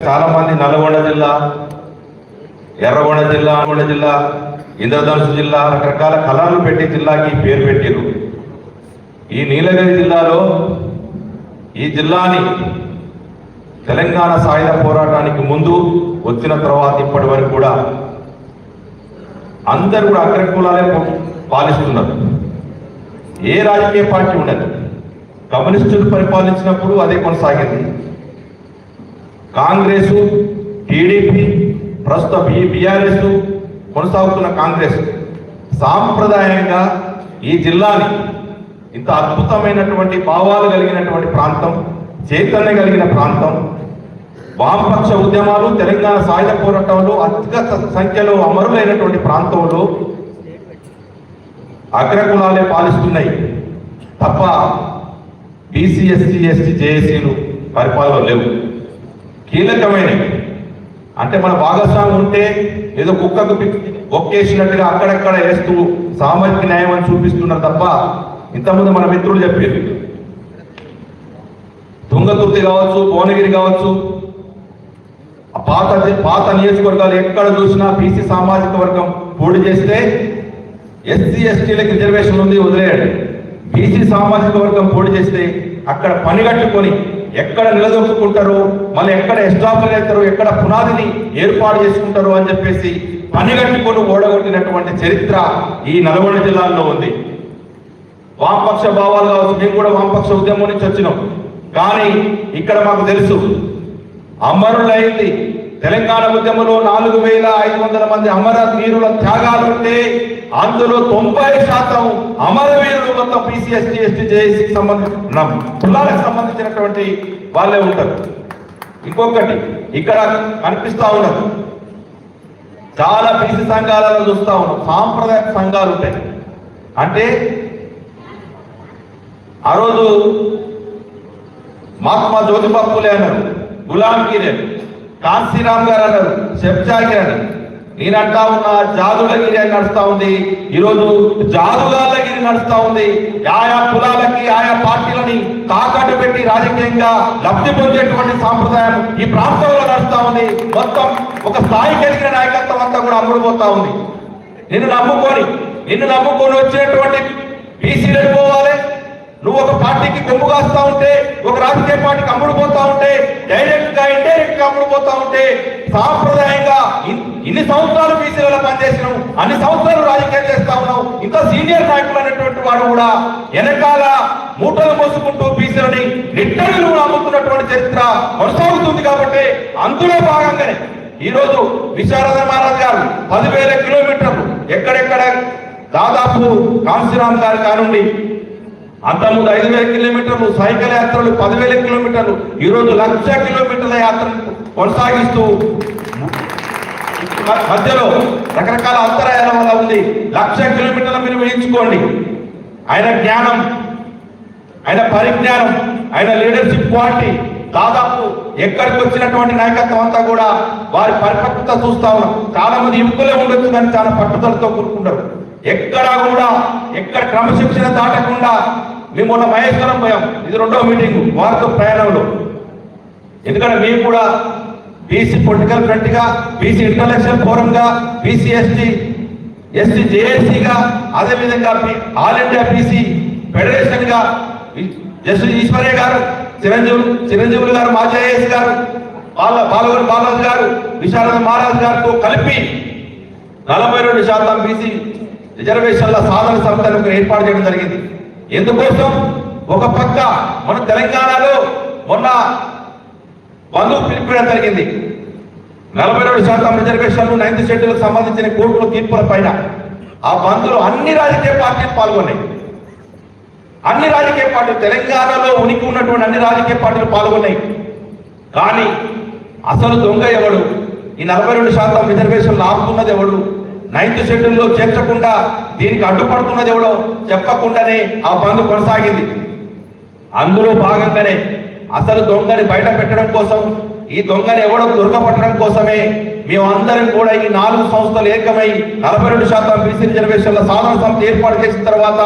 చాలా మంది నల్గొండ జిల్లా ఎర్రగొండ జిల్లా అనుగొండ జిల్లా ఇంద్రధనుసు జిల్లా రకరకాల కళలు పెట్టి జిల్లాకి పేరు పెట్టారు ఈ నీలగిరి జిల్లాలో ఈ జిల్లాని తెలంగాణ సాయుధ పోరాటానికి ముందు వచ్చిన తర్వాత ఇప్పటి వరకు కూడా అందరు కూడా అగ్రకులాలే పాలిస్తున్నారు. ఏ రాజకీయ పార్టీ ఉండదు. కమ్యూనిస్టులు పరిపాలించినప్పుడు అదే కొనసాగింది. కాంగ్రెస్ టీడీపీ ప్రస్తుత బి బీఆర్ఎస్ కొనసాగుతున్న కాంగ్రెస్. సాంప్రదాయంగా ఈ జిల్లాని ఇంత అద్భుతమైనటువంటి భావాలు కలిగినటువంటి ప్రాంతం చైతన్యం కలిగిన ప్రాంతం. వామపక్ష ఉద్యమాలు తెలంగాణ సాయుధ పోరాటంలో అత్యధిక సంఖ్యలో అమరులైనటువంటి ప్రాంతంలో అగ్రకులాలే పాలిస్తున్నాయి. తప్ప బీసీ ఎస్సీ ఎస్టీ జేఏసీలు పరిపాలన లేవు. కీలకమైనవి. అంటే మన భాగస్వామి ఉంటే ఏదో కుక్కకు ఒక్కేసినట్టుగా అక్కడక్కడ వేస్తూ సామాజిక న్యాయం అని చూపిస్తున్నారు తప్ప ఇంతకుముందు మన మిత్రులు చెప్పారు తుంగతుర్తి కావచ్చు భువనగిరి కావచ్చు పాత పాత నియోజకవర్గాలు ఎక్కడ చూసినా బీసీ సామాజిక వర్గం పోటీ చేస్తే ఎస్సీ ఎస్టీలకు రిజర్వేషన్ ఉంది వదిలేయండి. బీసీ సామాజిక వర్గం పోటీ చేస్తే అక్కడ పని కట్టుకొని ఎక్కడ నిలదొక్కుంటారు మళ్ళీ ఎక్కడ ఎస్టాబ్లిష్ అవుతారు ఎక్కడ పునాదిని ఏర్పాటు చేసుకుంటారు అని చెప్పేసి పనిగట్టుకొని ఓడగొట్టినటువంటి చరిత్ర ఈ నల్గొండ జిల్లాలో ఉంది. వామపక్ష భావాలు కావచ్చు మేము కూడా వామపక్ష ఉద్యమం నుంచి వచ్చినాం. కానీ ఇక్కడ మాకు తెలుసు అమరులైంది తెలంగాణ ఉద్యమంలో నాలుగు వేల ఐదు వందల మంది అమర వీరుల త్యాగాలుంటే అందులో తొంభై శాతం అమరవీరులు మొత్తం బీసీ ఎస్టీ జేఏసీకి సంబంధించిన కులాలకు సంబంధించినటువంటి వాళ్ళే ఉంటారు. ఇంకొకటి ఇక్కడ కనిపిస్తా ఉన్నది. చాలా బీసీ సంఘాలను చూస్తా ఉన్నాం. సాంప్రదాయ సంఘాలు ఉంటాయి. అంటే ఆ రోజు మహాత్మా జ్యోతిబాపులే అన్నారు. గులాంకి లేదు కాశీరామ్ గారు అన్నారు షెబ్జాగిరి అని నేనంటా ఉన్న జాదులగిరి అని నడుస్తా ఉంది. ఈరోజు జాదుగాలగిరి నడుస్తా ఉంది. ఆయా కులాలకి ఆయా పార్టీలని తాకట్టు పెట్టి రాజకీయంగా లబ్ధి పొందేటువంటి సాంప్రదాయం ఈ ప్రాంతంలో నడుస్తా ఉంది. మొత్తం ఒక స్థాయికి కలిగిన నాయకత్వం అంతా కూడా అమ్ముడుపోతా ఉంది. నిన్ను నమ్ముకొని నిన్ను నమ్ముకొని వచ్చినటువంటి బీసీలు పోవాలి. నువ్వు ఒక పార్టీకి కొమ్ము కాస్తా ఉంటే ఒక రాజకీయ పార్టీకి అమ్ముడు పోతా ఉంటే డైరెక్ట్గా ఇండైరెక్ట్గా అమ్ముడు పోతా ఉంటే సాంప్రదాయంగా ఇన్ని సంవత్సరాలు బీసీలలో పనిచేసినావు అన్ని సంవత్సరాలు రాజకీయం చేస్తా ఉన్నావు ఇంత సీనియర్ నాయకులు అనేటువంటి వాడు కూడా వెనకాల మూటలు మోసుకుంటూ బీసీలని నిట్టలు అమ్ముతున్నటువంటి చరిత్ర కొనసాగుతుంది కాబట్టి అందులో భాగంగానే ఈ రోజు విశారద మహారాజ్ గారు పదివేల కిలోమీటర్లు ఎక్కడెక్కడ దాదాపు కాంశీరామ్ గారు కానుండి అంతకుముందు ఐదు వేల కిలోమీటర్లు సైకిల్ యాత్రలు పదివేల కిలోమీటర్లు. ఈరోజు లక్ష కిలోమీటర్ల యాత్ర కొనసాగిస్తూ మధ్యలో రకరకాల అంతరాయాల వల్ల ఉంది. లక్ష కిలోమీటర్ల మీరు వేయించుకోండి ఆయన జ్ఞానం ఆయన పరిజ్ఞానం ఆయన లీడర్షిప్ క్వాలిటీ దాదాపు ఎక్కడికి వచ్చినటువంటి నాయకత్వం అంతా కూడా వారి పరిపక్వత చూస్తా ఉన్నాం. చాలా మంది యువకులే ఉండొచ్చు కానీ చాలా పట్టుదలతో కూరుకుంటారు ఎక్కడా కూడా ఎక్కడ క్రమశిక్షణ దాటకుండా మేము మొన్న మహేశ్వరం పోయాం. ఇది రెండో మీటింగ్ వారితో ప్రయాణంలో. ఎందుకంటే మేము కూడా బీసీ పొలిటికల్ ఫ్రంట్గా బీసీ ఇంటలెక్చువల్ ఫోరం గా బీసీ ఎస్టీ ఎస్టీ జేఏసీగా అదేవిధంగా బి- ఆల్ ఇండియా బీసీ ఫెడరేషన్గా జస్టిస్ ఈశ్వర్య గారు చిరంజీవి చిరంజీవులు గారు మాజీ ఐఏఎస్ గారు బాల బాలవరి బాలాజీ గారు విశారద మహారాజ్ గారితో కలిపి నలభై రెండు శాతం బీసీ రిజర్వేషన్ల సాధన సమితిని ఏర్పాటు చేయడం జరిగింది. ఎందుకోసం? ఒక పక్క మన తెలంగాణలో మొన్న బంధువు పిలిపించడం జరిగింది. నలభై రెండు శాతం రిజర్వేషన్లు నైన్త్ షెడ్యూల్కి సంబంధించిన కోర్టుల తీర్పుల పైన. ఆ బంధులు అన్ని రాజకీయ పార్టీలు పాల్గొన్నాయి. అన్ని రాజకీయ పార్టీలు తెలంగాణలో ఉనికి ఉన్నటువంటి అన్ని రాజకీయ పార్టీలు పాల్గొన్నాయి. కానీ అసలు దొంగ ఎవడు? ఈ నలభై రెండు శాతం రిజర్వేషన్లు ఆపుతున్నది ఎవడు? నైన్త్ షెడ్యూల్లో చేర్చకుండా దీనికి అడ్డుపడుతున్నది ఎవడో చెప్పకుండానే ఆ బంద్ కొనసాగింది. అందులో భాగంగానే అసలు దొంగని బయట పెట్టడం కోసం ఈ దొంగని ఎవడో దొరకపట్టడం కోసమే మేమందరం కూడా ఈ నాలుగు సంస్థలు ఏకమై నలభై రెండు శాతం బీసీ రిజర్వేషన్ల సాధన సంస్థ ఏర్పాటు చేసిన తర్వాత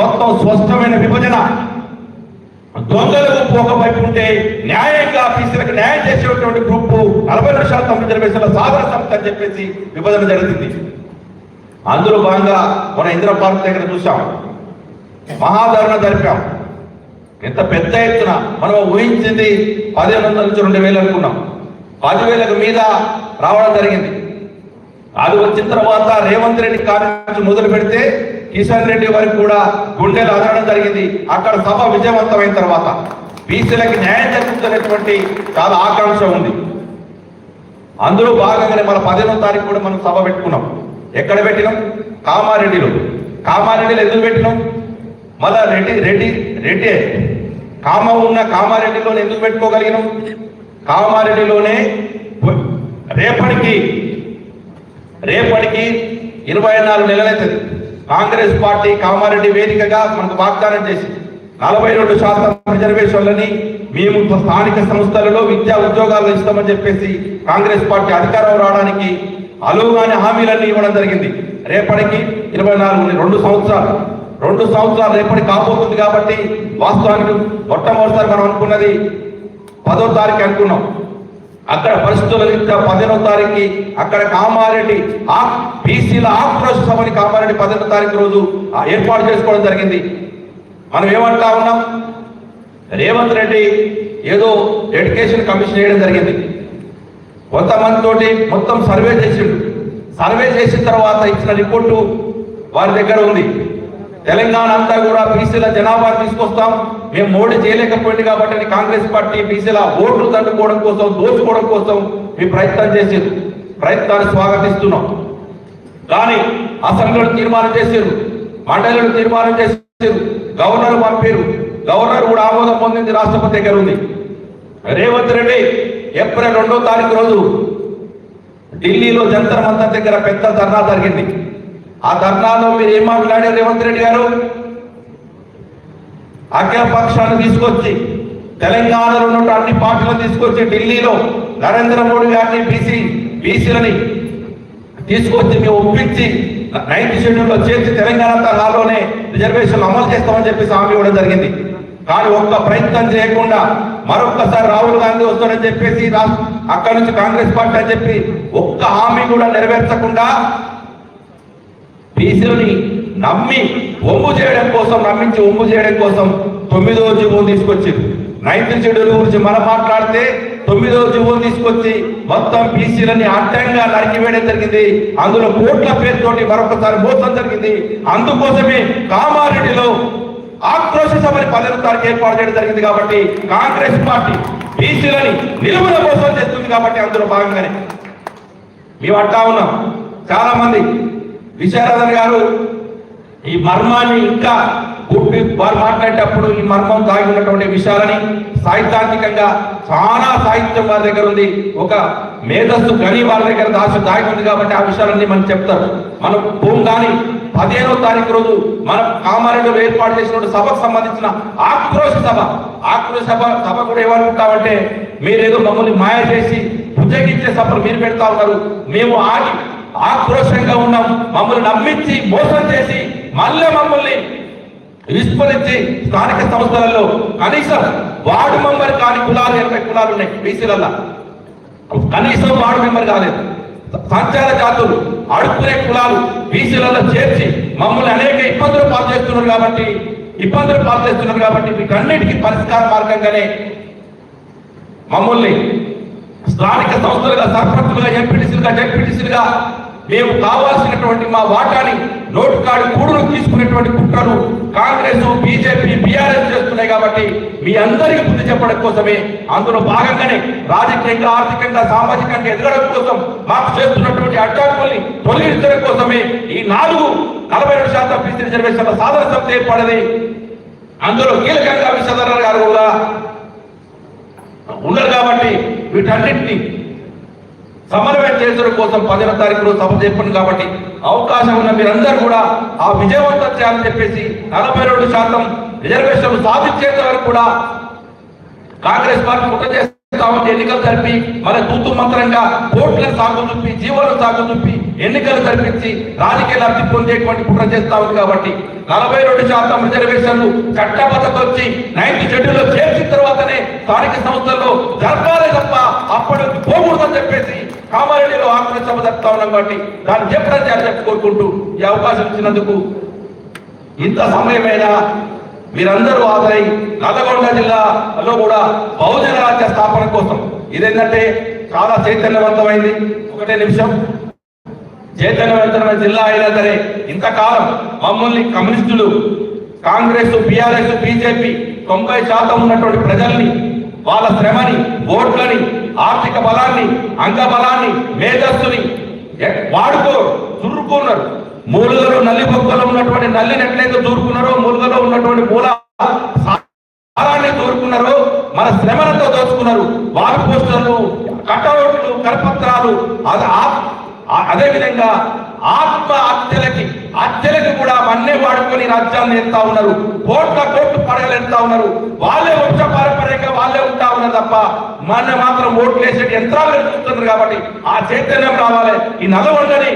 మొత్తం స్పష్టమైన విభజన. దొంగలకు గుంపు ఒక వైపు ఉంటే న్యాయంగా బీసీలకు న్యాయం చేసేటువంటి గ్రూపు శాతం రిజర్వేషన్ల సాధన సంస్థ అని చెప్పేసి విభజన జరిగింది అందులో భాగంగా మన ఇంద్ర పార్క్ దగ్గర చూసాం మహాధరణ జరిపాం. ఎంత పెద్ద ఎత్తున మనం ఊహించింది పదిహేను వందల నుంచి రెండు వేలు అనుకున్నాం. పదివేలకు మీద రావడం జరిగింది. అది వచ్చిన తర్వాత రేవంత్ రెడ్డి కార్యక్రమం మొదలు పెడితే కిషన్ రెడ్డి వారికి కూడా గుండెలు అదరడం జరిగింది. అక్కడ సభ విజయవంతమైన తర్వాత బీసీలకు న్యాయం జరుగుతున్నటువంటి చాలా ఆకాంక్ష ఉంది. అందులో భాగంగానే మన పదిహేనో తారీఖు కూడా మనం సభ పెట్టుకున్నాం. ఎక్కడ పెట్టినాం? కామారెడ్డిలో. కామారెడ్డిలో ఎందుకు పెట్టినాం? మళ్ళా రెడ్డి రెడ్డి రెడ్డి కామ ఉన్న కామారెడ్డిలో ఎందుకు పెట్టుకోగలిగినాం? కామారెడ్డిలోనే రేపటికి రేపటికి ఇరవై నాలుగు నెలలైతుంది. కాంగ్రెస్ పార్టీ కామారెడ్డి వేదికగా మనకు వాగ్దానం చేసింది. నలభై రెండు శాతం రిజర్వేషన్లని మేము స్థానిక సంస్థలలో విద్యా ఉద్యోగాలు ఇస్తామని చెప్పేసి కాంగ్రెస్ పార్టీ అధికారం రావడానికి అలువుగానే హామీలన్నీ ఇవ్వడం జరిగింది. రేపటికి ఇరవై నాలుగు రెండు సంవత్సరాలు రెండు సంవత్సరాలు రేపటికి కాబోతుంది కాబట్టి వాస్తవానికి మొట్టమొదటిసారి మనం అనుకున్నది పదో తారీఖు అనుకున్నాం. అక్కడ పరిస్థితుల రీత్యా పదిహేనో తారీఖు అక్కడ కామారెడ్డి ఆ బీసీల ఆక్రోశ సభని కామారెడ్డి పదిహేనో తారీఖు రోజు ఆ ఏర్పాటు చేసుకోవడం జరిగింది. మనం ఏమంటా ఉన్నాం? రేవంత్ రెడ్డి ఏదో ఎడ్యుకేషన్ కమిషన్ వేయడం జరిగింది. కొంతమందితోటి మొత్తం సర్వే చేసిండు. సర్వే చేసిన తర్వాత ఇచ్చిన రిపోర్టు వారి దగ్గర ఉంది. తెలంగాణ అంతా కూడా బీసీల జనాభా తీసుకొస్తాం. మేము మోడీ చేయలేకపోయింది కాబట్టి కాంగ్రెస్ పార్టీ బీసీల ఓట్లు దండుకోవడం కోసం దోచుకోవడం కోసం మీ ప్రయత్నం చేసేది. ప్రయత్నాన్ని స్వాగతిస్తున్నాం. కానీ అసెంబ్లీలో తీర్మానం చేశారు మండలిలో తీర్మానం చేశారు గవర్నర్ పంపారు. గవర్నర్ కూడా ఆమోదం పొందింది రాష్ట్రపతి దగ్గర ఉంది. రేవంత్ రెడ్డి ఏప్రిల్ రెండో తారీఖు రోజు ఢిల్లీలో జంతర్ మంతర్ దగ్గర పెద్ద ధర్నా జరిగింది. ఆ ధర్నాలో మీరు ఏం మాట్లాడారు? రేవంత్ రెడ్డి గారు? అఖిలపక్షాన్ని తీసుకొచ్చి తెలంగాణలో ఉన్న అన్ని పార్టీలను తీసుకొచ్చి ఢిల్లీలో నరేంద్ర మోడీ గారిని బీసీ బీసీలని తీసుకొచ్చి మేము ఒప్పించి నైన్త్ షెడ్యూల్లో చేర్చి తెలంగాణ తరహాలోనే రిజర్వేషన్లు అమలు చేస్తామని చెప్పి హామీ ఇవ్వడం జరిగింది. కానీ ఒక్క ప్రయత్నం చేయకుండా మరొక్కసారి రాహుల్ గాంధీ వస్తాడని చెప్పేసి రా- అక్కడి నుంచి కాంగ్రెస్ పార్టీ అని చెప్పి ఒక్క హామీ కూడా నెరవేర్చకుండా బీసీలని నమ్మి ఒమ్ము చేయడం కోసం నమ్మించి ఒమ్ము చేయడం కోసం తొమ్మిదో జీవో తీసుకొచ్చింది. నైన్త్ షెడ్యూల్ గురించి మనం మాట్లాడితే తొమ్మిదో జీవో తీసుకొచ్చి మొత్తం బీసీలని అడ్డంగా నరికివేయడం జరిగింది. అందులో కోట్ల పేరుతోటి మరొకసారి మోసం జరిగింది. అందుకోసమే కామారెడ్డిలో ఆక్రోశ సభని పదిహేను తారీఖు ఏర్పాటు చేయడం జరిగింది కాబట్టి కాంగ్రెస్ పార్టీ బీసీలని నిలువున మోసం చేస్తుంది కాబట్టి అందులో భాగంగానే. మేము అంటా ఉన్నాం. చాలా మంది విశారదన్ గారు ఈ మర్మాన్ని ఇంకా గుడ్డి వారు మాట్లాడేటప్పుడు ఈ మర్మం దాగి ఉన్నటువంటి విషయాలని సాహిత్యాత్మకంగా చాలా సాహిత్యం వారి దగ్గర ఉంది. ఒక మేధస్సు గని వారి దగ్గర దాచి దాగి ఉంది కాబట్టి ఆ విషయాలన్నీ మనం చెప్తారు మనం భూమి కానీ పదిహేనో తారీఖు రోజు మనం కామారెడ్డిలో ఏర్పాటు చేసిన సభకు సంబంధించిన ఆక్రోశ సభ. ఆక్రోశ సభ సభ కూడా ఏమనుకుంటామంటే మీరేదో మమ్మల్ని మాయ చేసి ఉద్యోగించే సభలు మీరు పెడతా ఉన్నారు. మేము ఆగి ఆక్రోశంగా ఉన్నాం. మమ్మల్ని నమ్మించి మోసం చేసి మళ్ళీ మమ్మల్ని విస్మరించి స్థానిక సంస్థలలో కనీసం వార్డు మెంబర్ కాని కులాలు ఎనభై కులాలు ఉన్నాయి బీసీలల్లో. కనీసం వార్డు మెంబర్ కాలేదు. సంచార జాతులు. అడుక్కునే కులాలు బీసీలలో చేర్చి మమ్మల్ని అనేక ఇబ్బందులు పాలు చేస్తున్నారు కాబట్టి ఇబ్బందులు పాలు చేస్తున్నారు కాబట్టి వీటన్నిటికీ పరిష్కార మార్గంగానే మమ్మల్ని స్థానిక సంస్థలుగా సర్పంచులుగా ఎంపీటీసీలుగా జడ్పీటీసీలుగా మేము కావాల్సినటువంటి మా వాటాని నోటు కాడి కూడును తీసుకునేటువంటి కుట్రలు కాంగ్రెస్ బీజేపీ బీఆర్ఎస్ చేస్తున్నాయి కాబట్టి మీ అందరికీ బుద్ధి చెప్పడం కోసమే అందులో భాగంగానే రాజకీయంగా ఆర్థికంగా సామాజికంగా ఎదగడం కోసం మాకు చేస్తున్న అడ్డాకుల్ని తొలగించడం కోసమే ఈ నాలుగు నలభై రెండు శాతం బీసీ రిజర్వేషన్ల సాధన సమితి ఏర్పడింది. అందులో కీలకంగా విశ్వధర గారు కూడా ఉన్నారు కాబట్టి వీటన్నిటిని సమన్వయం చేసడం కోసం పదిహేను తారీఖు రోజు సభ చెప్పండి కాబట్టి అవకాశం ఉన్న మీరందరూ కూడా ఆ విజయవంతం చేయాలని చెప్పేసి నలభై రెండు శాతం రిజర్వేషన్లు సాధించేంత వరకు కూడా కాంగ్రెస్ పార్టీ కుట్ర చేస్తుంది ఎన్నికలు జరిపి మన తూతు మంత్రంగా కోట్లను సాగు చూపి జీవోలను సాగు చూపి ఎన్నికలు జరిపించి రాజకీయ లబ్ధి పొందేటువంటి కుట్ర చేస్తా ఉంది కాబట్టి నలభై రెండు శాతం రిజర్వేషన్లు చట్టబద్ధత వచ్చి నైన్త్ షెడ్యూల్లో చేర్చిన తర్వాతనే స్థానిక సంస్థల్లో జరపాలి తప్ప అప్పుడు పోకూడదని చెప్పేసి కామారెడ్డిలో ఆక్రోశ సభ జరుపుతా ఉన్నాం కాబట్టి దాన్ని చెప్పడం చేయాలని కోరుకుంటూ ఈ అవకాశం ఇచ్చినందుకు ఇంత సమయమైనా మీరందరూ హాజరై నల్గొండ జిల్లాలో కూడా బహుజన రాజ్య స్థాపన కోసం ఇదేంటంటే చాలా చైతన్యవంతమైంది. ఒకటే నిమిషం. చైతన్యవంతమైన జిల్లా అయినా సరే ఇంతకాలం మమ్మల్ని కమ్యూనిస్టులు కాంగ్రెస్ బీఆర్ఎస్ బీజేపీ తొంభై శాతం ఉన్నటువంటి ప్రజల్ని వాళ్ళ శ్రమని ఓట్లని ఆర్థిక బలాన్ని అంగ బలాన్ని మేధస్సుని వాడుకో చురుకున్నారు. మూలుగలో నల్లి బొక్కలో ఉన్నటువంటి నల్లిని ఎట్లయితే దూరుకున్నారో మూలుగలో ఉన్నటువంటి మూల సారాన్ని దూరుకున్నారో మన శ్రమలతో దోచుకున్నారు. వారి పోస్టర్లు కటౌట్లు కరపత్రాలు అది అదే విధంగా ఆత్మ హత్యలకి హత్యలకి కూడా మన్నే వాడుకొని రాజ్యాన్ని ఎత్తా ఉన్నారు. కోట్ల కోట్లు పడగలు ఎత్తా ఉన్నారు. వాళ్ళే వంశ పారంపర్యంగా వాళ్ళే ఉంటా ఉన్నారు తప్ప మన మాత్రం ఓట్లు వేసే యంత్రాలు చూస్తున్నారు కాబట్టి ఆ చైతన్యం రావాలి. ఈ నలగొండని ఉండని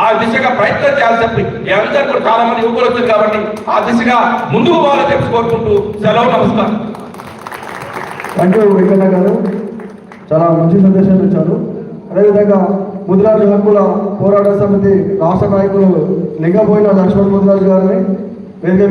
ఆ దిశగా ప్రయత్నం చేయాలని చెప్పి మీ కూడా చాలా మంది యువకులు వచ్చారు కాబట్టి ఆ దిశగా ముందుకు పోవాలని చెప్పి కోరుకుంటూ సెలవు నమస్కారం. థ్యాంక్ యూ వెంకన్న గారు. చాలా మంచి సందేశం ఇచ్చారు. అదేవిధంగా ముదిరాజు హక్కుల పోరాట సమితి రాష్ట్ర నాయకులు లింగపోయిన లక్ష్మణ్ ముదిరాజు గారిని వేదిక